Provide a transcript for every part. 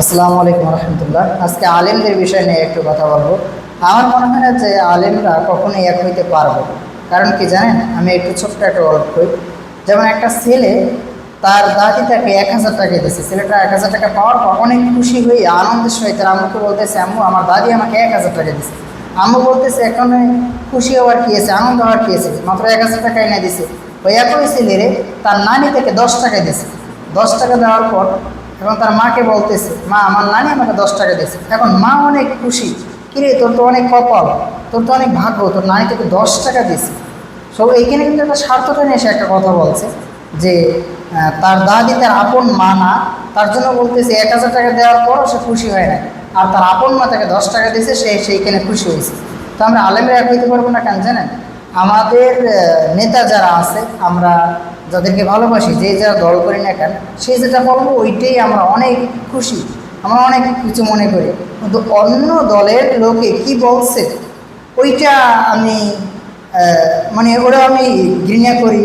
আসসালামু আলাইকুম রহমতুল্লাহ আজকে আলেমদের বিষয় নিয়ে একটু কথা বলব। আমার মনে হয় না যে আলেমরা কখনোই এক হইতে পারবে। কারণ কি জানেন? আমি একটু ছোট্ট একটা গল্প করি যেমন একটা ছেলে, তার দাদি তাকে এক হাজার টাকা দিয়েছে। ছেলেটা এক হাজার টাকা পাওয়ার পর অনেক খুশি হয়ে আনন্দের সহিত তার আম্মুকে বলতেছে, আম্মু, আমার দাদি আমাকে এক হাজার টাকা দিয়েছে। আম্মু বলতেছে, এখন খুশি হওয়ার কি আছে? আনন্দ হওয়ার কি আছে? মাত্র এক হাজার টাকা এনে দিছে। ওই একই ছেলেরে তার নানি থেকে দশ টাকা দিয়েছে। দশ টাকা দেওয়ার পর এবং তার মাকে বলতেছে, মা, আমার নানি আমাকে দশ টাকা দিয়েছে। এখন মা অনেক খুশি, কিরে, তোর তো অনেক কপাল, তোর তো অনেক ভাগ্য, তোর নানি তোকে দশ টাকা দিয়েছে। সো এইখানে কিন্তু একটা স্বার্থটা নিয়ে এসে একটা কথা বলছে, যে তার দাদি তার আপন মা না, তার জন্য বলতেছে, এক হাজার টাকা দেওয়ার পরও সে খুশি হয় না। আর তার আপন মা তাকে দশ টাকা দিয়েছে, সে সেইখানে খুশি হয়েছে। তো আমরা আলেমরা এক হইতে পারব না কেন জানেন? আমাদের নেতা যারা আছে, আমরা যাদেরকে ভালোবাসি, যে যারা দল করি না কেন, সে যেটা বলব ওইটাই আমরা অনেক খুশি। আমরা অনেক কিছু মনে করি। কিন্তু অন্য দলের লোকে কি বলছে, ওইটা আমি মানে ওরা আমি ঘৃণা করি,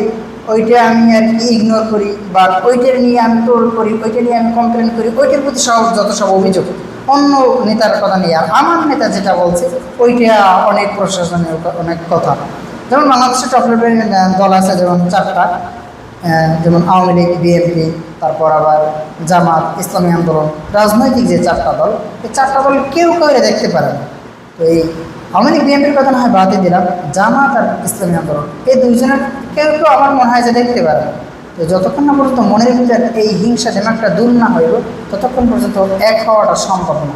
ওইটা আমি আর কি ইগনোর করি, বা ওইটার নিয়ে আমি টোল করি, ওইটা নিয়ে আমি কমপ্লেন করি, ওইটার প্রতি সব যত সব অভিযোগ। অন্য নেতার কথা নিয়ে, আর আমার নেতা যেটা বলছে, ওইটা অনেক প্রশাসনের অনেক কথা। যেমন বাংলাদেশের টপলেটের দল আছে, যেমন চারটা যেমন আওয়ামী লীগ, বিএনপি, তারপর আবার জামাত, ইসলামী আন্দোলন, রাজনৈতিক যে চারটা দল, এই চারটা দল কেউ এরা দেখতে পারে না। তো এই আওয়ামী লীগ, বিএনপির কথা না হয় বাদই দিলাম, জামাত আর ইসলামী আন্দোলন, এই দুইজনের কেউ কেউ আমার মনে হয় যে দেখতে পারে তো যতক্ষণ না পর্যন্ত মনের ভিতরে এই হিংসা যেন একটা দূর না হইব ততক্ষণ পর্যন্ত এক হওয়াটা সম্ভব না।